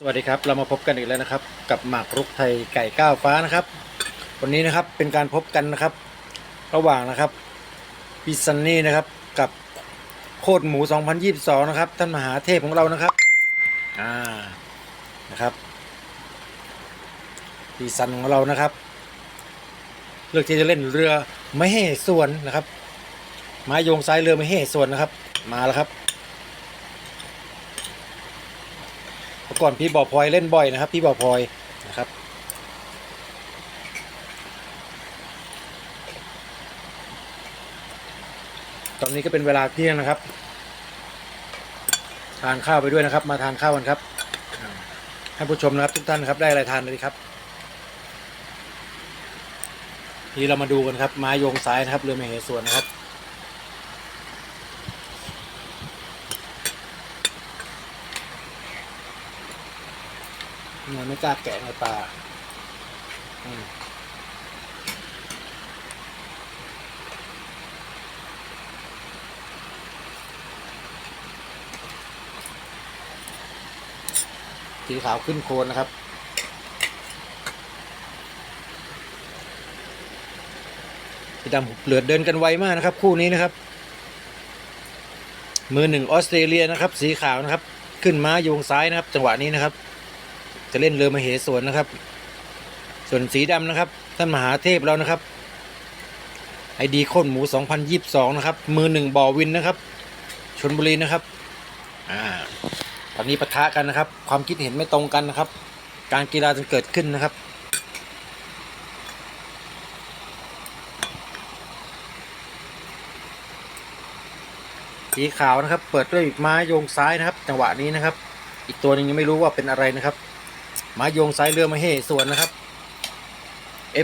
สวัสดีครับ เรามาพบกันอีกแล้วนะครับ กับหมากรุกไทยไก่ก้าวฟ้านะครับ วันนี้นะครับเป็นการพบกันนะครับ ระหว่างนะครับพิซันนี่นะครับกับโคตรหมู 2022 นะครับ ท่านมหาเทพของเรานะครับอ่านะครับพิซันของเรานะครับ เลือกที่จะเล่นเรือไม่ให้ส่วนนะครับไม้โยงซ้ายเรือไม่ให้ส่วนนะครับ มาแล้วครับ เมื่อ ก่อนพี่บ่อพลอยเล่นบ่อยนะครับ พี่บ่อพลอยนะครับ ตอนนี้ก็เป็นเวลาเที่ยงนะครับ ทานข้าวไปด้วยนะครับ มาทานข้าวกันครับอ่าให้ผู้ชมนะครับทุกท่านครับได้อะไรทานเลยครับทีนี้เรามาดูกันครับไม้โยงซ้ายนะครับเรือมเหสวนนะครับ มันไม่ กล้าแกะในปลาสีขาวขึ้นโคนนะครับสีดำเหลือดเดินกันไวมากนะครับ คู่นี้นะครับ มือหนึ่งออสเตรเลียนะครับ สีขาวนะครับ ขึ้นม้าโยงซ้ายนะครับ จังหวะนี้นะครับ จะเล่นเรือมเหสวนนะครับ ส่วนสีดำนะครับ ท่านมหาเทพเรานะครับไอดีโค้นหมู 2022 นะครับ มือหนึ่งบ่อวินนะครับชนบุรีนะครับอ่าตอนนี้ปะทะกันนะครับ ความคิดเห็นไม่ตรงกันนะครับ การกีฬาจะเกิดขึ้นนะครับสีขาวนะครับ เปิดด้วยไม้โยงซ้ายนะครับ จังหวะนี้นะครับ อีกตัวหนึงยังไม่รู้ว่าเป็นอะไรนะครับ ไม้โยงซ้ายเรือมาเฮ่ส่วนนะครับ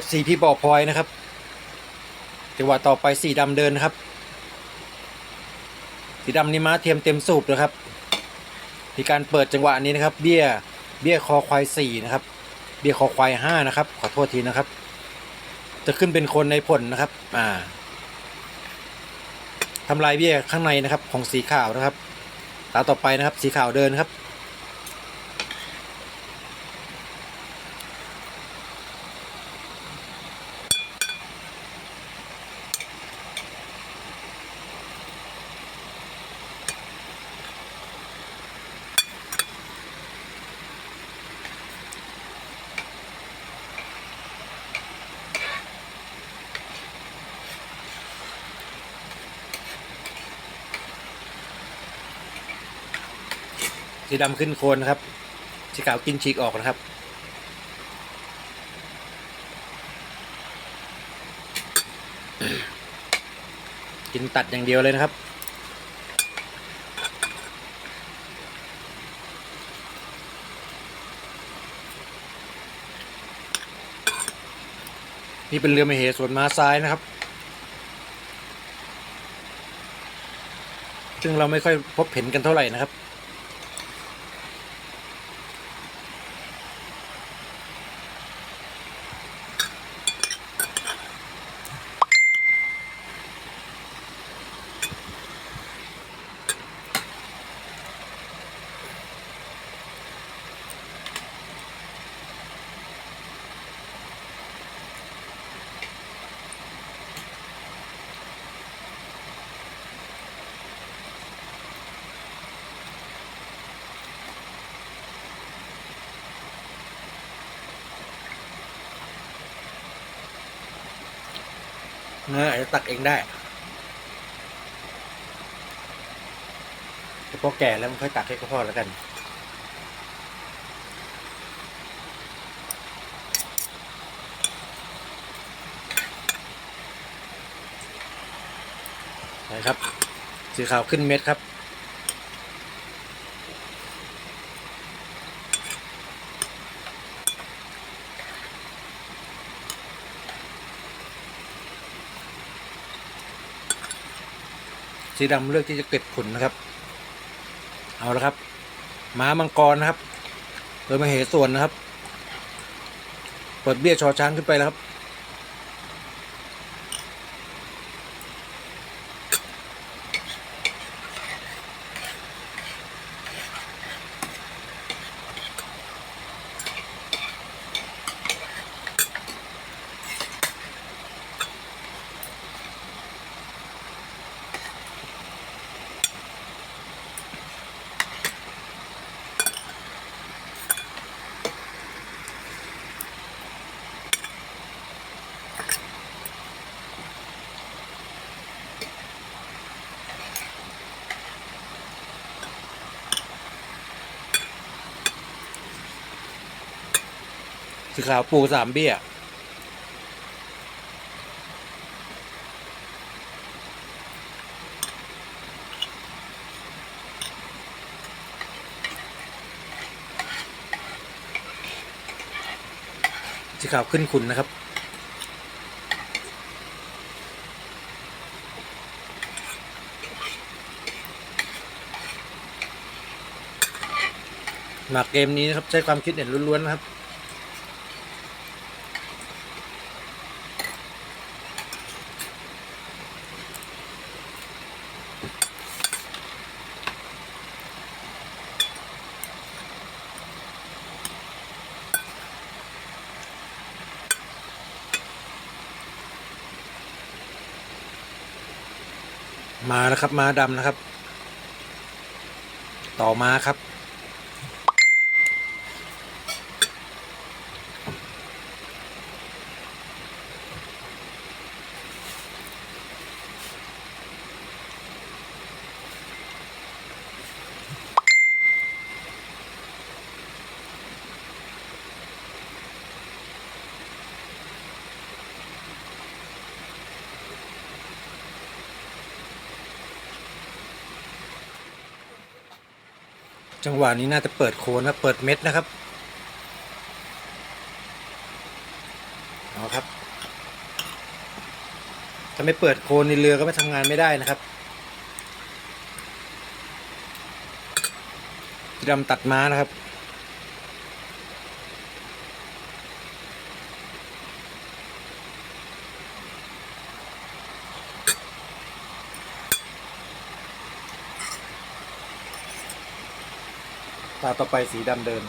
FC พี่บอพลอยนะครับจังหวะต่อไปสีดำเดินนะครับ สีดำนี่ม้าเทียมเต็มสูบนะครับมีการเปิดจังหวะนี้นะครับ เบี้ยเบี้ยคอควายสี่นะครับ เบี้ยคอควายห้านะครับ ขอโทษทีนะครับ จะขึ้นเป็นคนในผลนะครับ อ่าทำลายเบี้ยข้างในนะครับของสีขาวนะครับตาต่อไปนะครับ สีขาวเดินครับ สีดำขึ้นโคนนะครับสีขาวกินฉีกออกนะครับ กินตัดอย่างเดียวเลยนะครับนี่เป็นเรือมเหสวนม้าซ้ายนะครับ ซึ่งเราไม่ค่อยพบเห็นกันเท่าไหร่นะครับ นะอาจจะตักเองได้แต่พอแก่แล้วมันค่อยตักให้พ่อแล้วกันนะครับสีขาวขึ้นเม็ดครับ สีดำเลือกที่จะเก็บผลนะครับ เอาละครับม้ามังกรนะครับโดยมาเหส่วนนะครับ เปิดเบี้ยชอช้างขึ้นไปแล้วครับ สีขาวปูสามเบี้ยสีขาวขึ้นขุนนะครับหมากเกมนี้นะครับ ใช้ความคิดเห็นล้วนๆนะครับ มาแล้วครับ มาดำนะครับ ต่อมาครับ จังหวะนี้น่าจะเปิดโคนนะเปิดเม็ดนะครับเอาครับ ถ้าไม่เปิดโคนในเรือก็ไม่ทำงานไม่ได้นะครับดำตัดม้านะครับ ตาต่อไปสีดำเดิน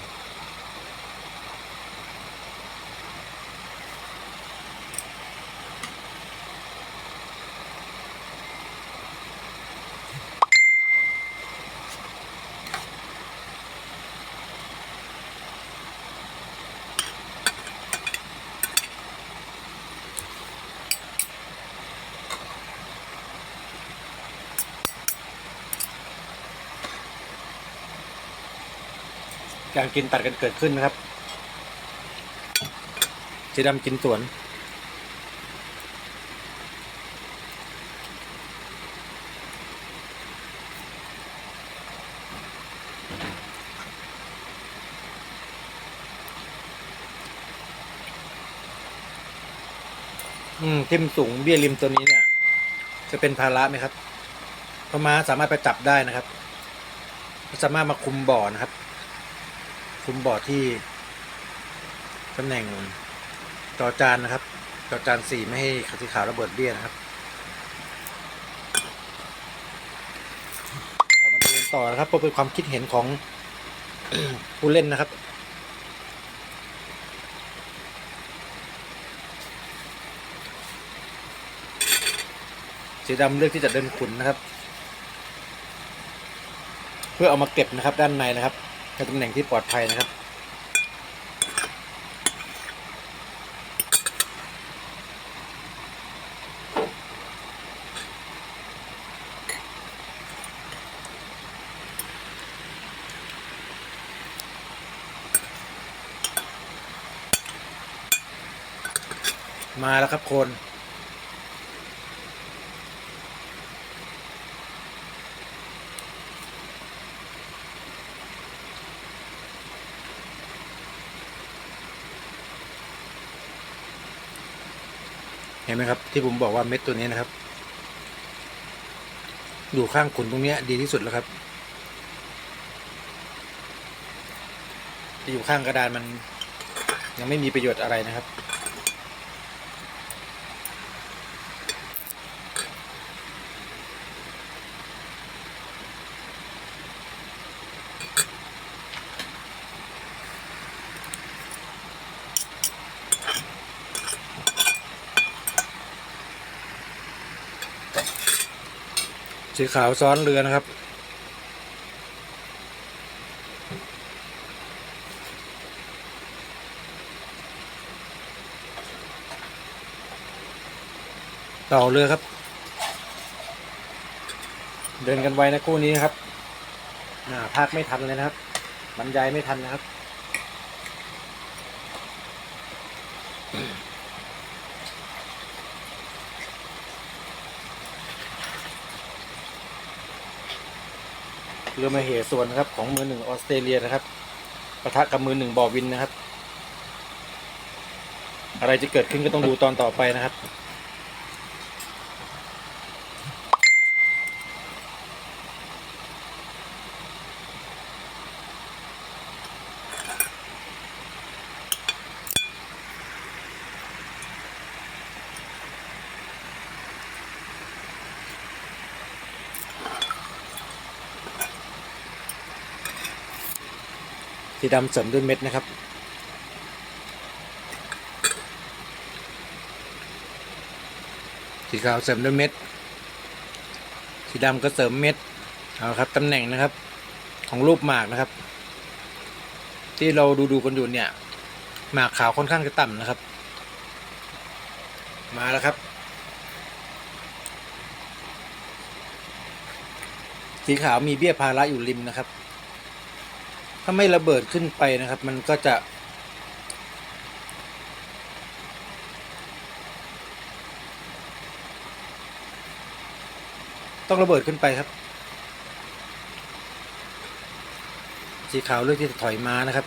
การกินตัดกันเกิดขึ้นนะครับสีดำกินสวน อืมทิมสูงเบี้ยริมตัวนี้เนี่ย จะเป็นภาระไหมครับพระม้าสามารถไปจับได้นะครับ สามารถมาคุมบ่อนะครับ คุมบ่อที่ตำแหน่งจอจานนะครับ จอจานสี่ไม่ให้ขัสีขาวระเบิดเบี้ยนะครับ เรามาดูกันต่อนะครับเพราะเป็นความคิดเห็นของผู้เล่นนะครับสีดำเลือกที่จะเดินขุนนะครับ เพื่อเอามาเก็บนะครับด้านในนะครับ ในตำแหน่งที่ปลอดภัยนะครับ มาแล้วครับคน เห็นไหมครับ ที่ผมบอกว่าเม็ดตัวนี้นะครับ อยู่ข้างขุนตรงเนี้ยดีที่สุดแล้วครับที่อยู่ข้างกระดานมันยังไม่มีประโยชน์อะไรนะครับ สีขาวซ้อนเรือนะครับ ต่อเรือครับ เดินกันไวนะคู่นี้นะครับอ่าภาคไม่ทันเลยนะครับบรรยายไม่ทันนะครับ เรือมาเหส่วนนะครับ ของมือหนึ่งออสเตรเลียนะครับปะทะกับมือหนึ่งบอวินนะครับ อะไรจะเกิดขึ้นก็ต้องดูตอนต่อไปนะครับ สีดำเสริมด้วยเม็ดนะครับ สีขาวเสริมด้วยเม็ด สีดำก็เสริมเม็ด เอาครับตำแหน่งนะครับ ของรูปหมากนะครับ ที่เราดูดูกันอยู่เนี่ย หมากขาวค่อนข้างจะต่ำนะครับ มาแล้วครับสีขาวมีเบี้ยพาระอยู่ริมนะครับ ถ้าไม่ระเบิดขึ้นไปนะครับ มันก็จะ ต้องระเบิดขึ้นไปครับ สีขาวเลือกที่จะถอยมานะครับ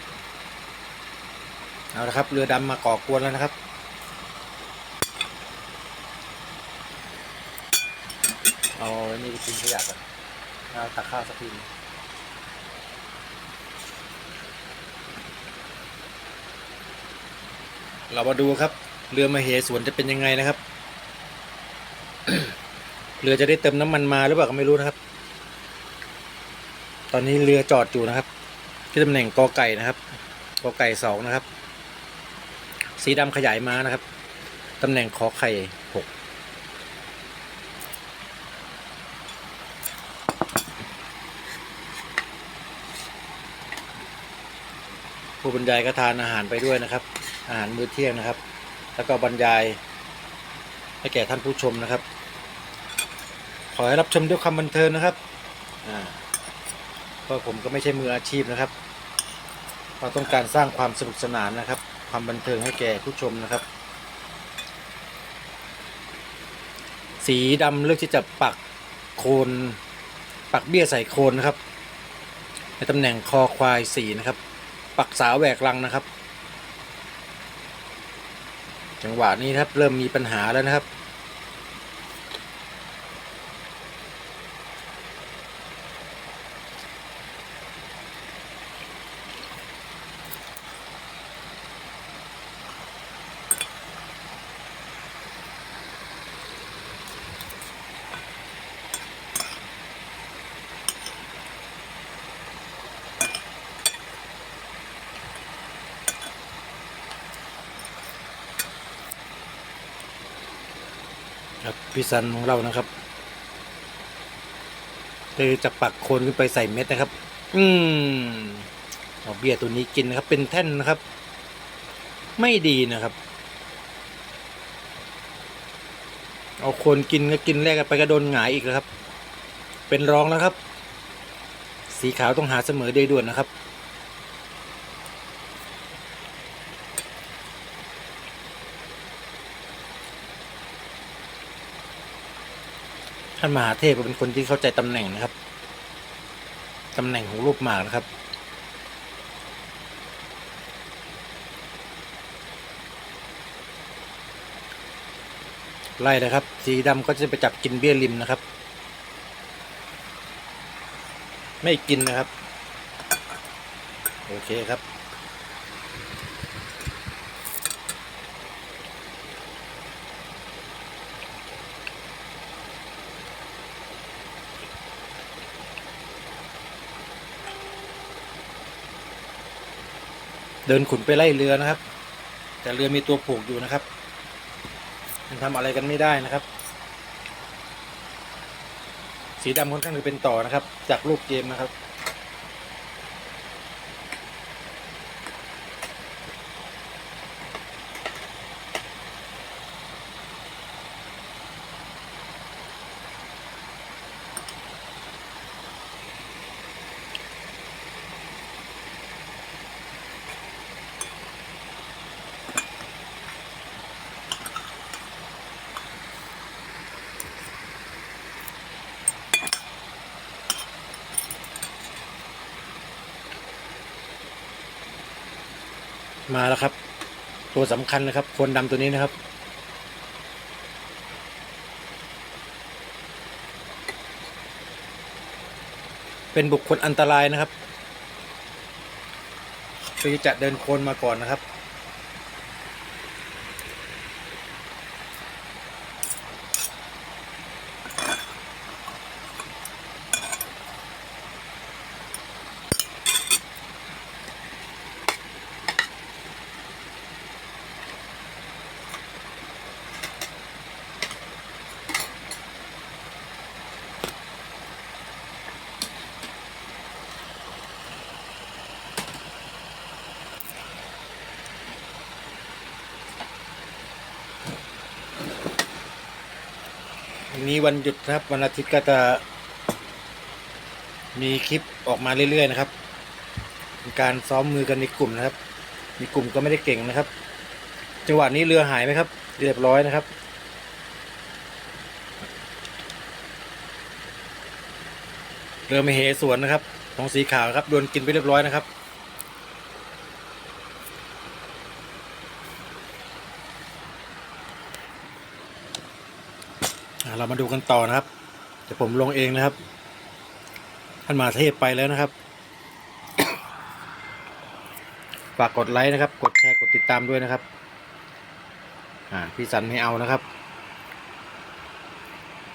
เอาละครับ เรือดำมาก่อกวนแล้วนะครับเอาอันนี้ไปทิ้งขยะก่อนเอาตักข้าวสักที เรามาดูครับ เรือมาเหสวนจะเป็นยังไงนะครับ เรือจะได้เติมน้ำมันมาหรือเปล่าก็ไม่รู้นะครับ ตอนนี้เรือจอดอยู่นะครับ ที่ตำแหน่งกอไก่นะครับกอไก่สองนะครับ สีดำขยายมานะครับตำแหน่งขอไข่หกผู้บรรยายก็ทานอาหารไปด้วยนะครับ อาหารมื้อเที่ยงนะครับ แล้วก็บรรยายให้แก่ท่านผู้ชมนะครับ ขอให้รับชมด้วยความบันเทิงนะครับเพราะผมก็ไม่ใช่มืออาชีพนะครับเราต้องการสร้างความสนุกสนานนะครับ ความบันเทิงให้แก่ผู้ชมนะครับ สีดำเลือกที่จะปักโคนปักเบี้ยใส่โคนนะครับ ในตำแหน่งคอควายสีนะครับ ปักสาวแหวกลังนะครับ จังหวะนี้ครับเริ่มมีปัญหาแล้วนะครับ ครับพี่ซันของเรานะครับเลยจะปักโคนขึ้นไปใส่เม็ดนะครับ อืมเอาเบียร์ตัวนี้กินนะครับ เป็นแท่นนะครับ ไม่ดีนะครับ เอาโคนกินก็กินแรกกันไปก็โดนหงายอีกแล้วครับ เป็นรองแล้วครับ สีขาวต้องหาเสมอโดยด่วนนะครับ ท่านมหาเทพเป็นคนที่เข้าใจตำแหน่งนะครับตำแหน่งของรูปหมากนะครับ ไล่นะครับ สีดำก็จะไปจับกินเบี้ยริมนะครับ ไม่กินนะครับ โอเคครับ เดินขุนไปไล่เรือนะครับ แต่เรือมีตัวผูกอยู่นะครับมันทำอะไรกันไม่ได้นะครับ สีดำค่อนข้างจะเป็นต่อนะครับ จากรูปเกมนะครับ มาแล้วครับ ตัวสำคัญนะครับโคนดำตัวนี้นะครับ เป็นบุคคลอันตรายนะครับคือจะเดินโคลนมาก่อนนะครับ นี้วันหยุดนะครับ วันอาทิตย์ก็จะมีคลิปออกมาเรื่อยๆนะครับเป็นการซ้อมมือกันในกลุ่มนะครับ มีกลุ่มก็ไม่ได้เก่งนะครับ จังหวะนี้เรือหายไหมครับ เรียบร้อยนะครับ เรือมเหสวนนะครับ ของสีขาวครับโดนกินไปเรียบร้อยนะครับ เรามาดูกันต่อนะครับเดี๋ยวผมลงเองนะครับท่านมาเทพไปแล้วนะครับ ฝากกดไลค์นะครับ กดแชร์กดติดตามด้วยนะครับ อ่าพี่สันไม่เอานะครับ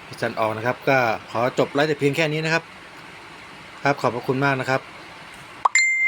พี่สันออกนะครับ ก็ขอจบไลฟ์แต่เพียงแค่นี้นะครับ ครับขอบพระคุณมากนะครับ